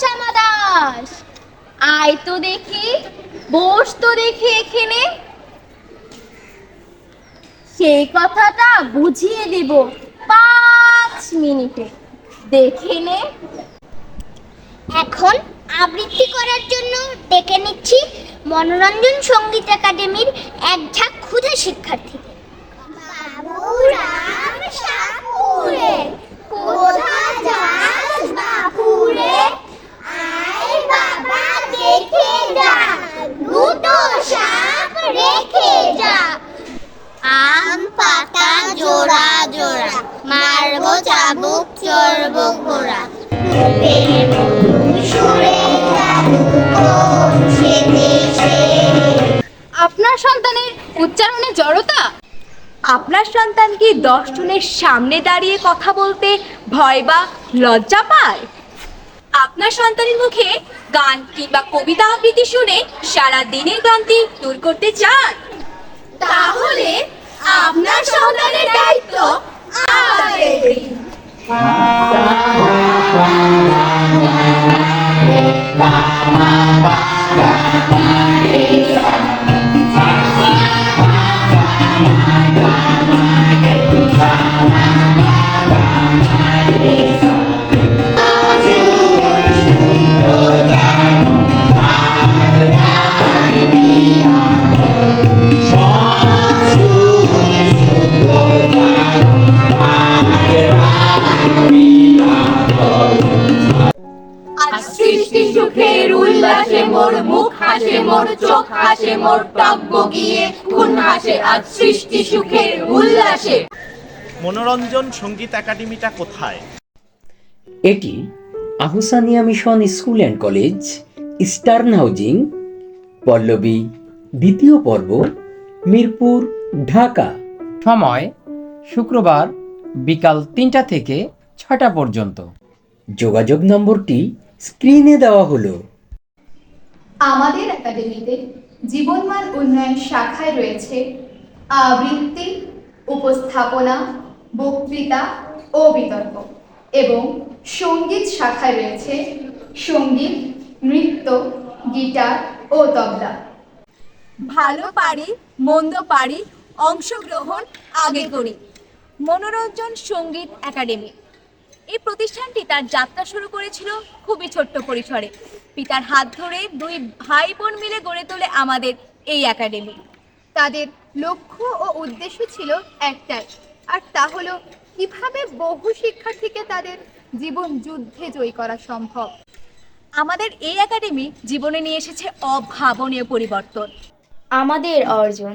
শ্যামা দাস আয় তো দেখি, বস তো দেখি এখানে। সেই কথাটা বুঝিয়ে দিব পাঁচ মিনিটে। দেখে নে। এখন আবৃত্তি করার জন্য ডেকে নিচ্ছি মনোরঞ্জন সংগীত একাডেমির এক ঝাঁক ক্ষুদে শিক্ষার্থী। পাতা জোড়া। মারবো চাবুক, চড়বো ঘোড়া। আপনার সন্তানের উচ্চারণে জড়তা? আপনার সন্তান কি দশ জনের সামনে দাঁড়িয়ে কথা বলতে ভয় বা লজ্জা পায়? আপনার সন্তানের মুখে গান কিংবা কবিতা আবৃত্তি শুনে সারা দিনের ক্লান্তি দূর করতে চান? তাহলে আপনার সন্তানের দায়িত্ব আমাদের উল্লাসে মোর মুখ হাসে মোর চোখ হাসে মোর টক বগিয়ে খুন হাসে আজ সৃষ্টি সুখের উল্লাসে। মনোরঞ্জন সংগীত একাডেমিটা কোথায়? এটি Ahsania mission school and college eastern housing Pallabi দ্বিতীয় পর্ব মিরপুর ঢাকা। সময় শুক্রবার বিকাল তিনটা থেকে ছটা পর্যন্ত। যোগাযোগ নম্বরটি স্ক্রিনে দেওয়া হলো। আমাদের একাডেমিতে জীবনমান উন্নয়ন শাখায় রয়েছে আবৃত্তি, উপস্থাপনা, বক্তৃতা ও বিতর্ক এবং সংগীত শাখায় রয়েছে সংগীত, নৃত্য, গিটার ও তবলা। ভালো পারি, মন্দ পারি, অংশগ্রহণ আগে করি। মনোরঞ্জন সংগীত একাডেমি এই প্রতিষ্ঠানটি তার যাত্রা শুরু করেছিল খুবই ছোট্ট পরিসরে। পিতার হাত ধরে দুই ভাই বোন মিলে গড়ে তোলে আমাদের এই একাডেমি। তাদের লক্ষ্য ও উদ্দেশ্য ছিল একটাই, আর তা হলো কীভাবে বহু শিক্ষার্থীকে তাদের জীবন যুদ্ধে জয়ী করা সম্ভব। আমাদের এই একাডেমি জীবনে নিয়ে এসেছে অভাবনীয় পরিবর্তন। আমাদের অর্জন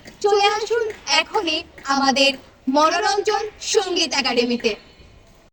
চলে আসুন এখনই আমাদের মনোরঞ্জন সংগীত একাডেমিতে।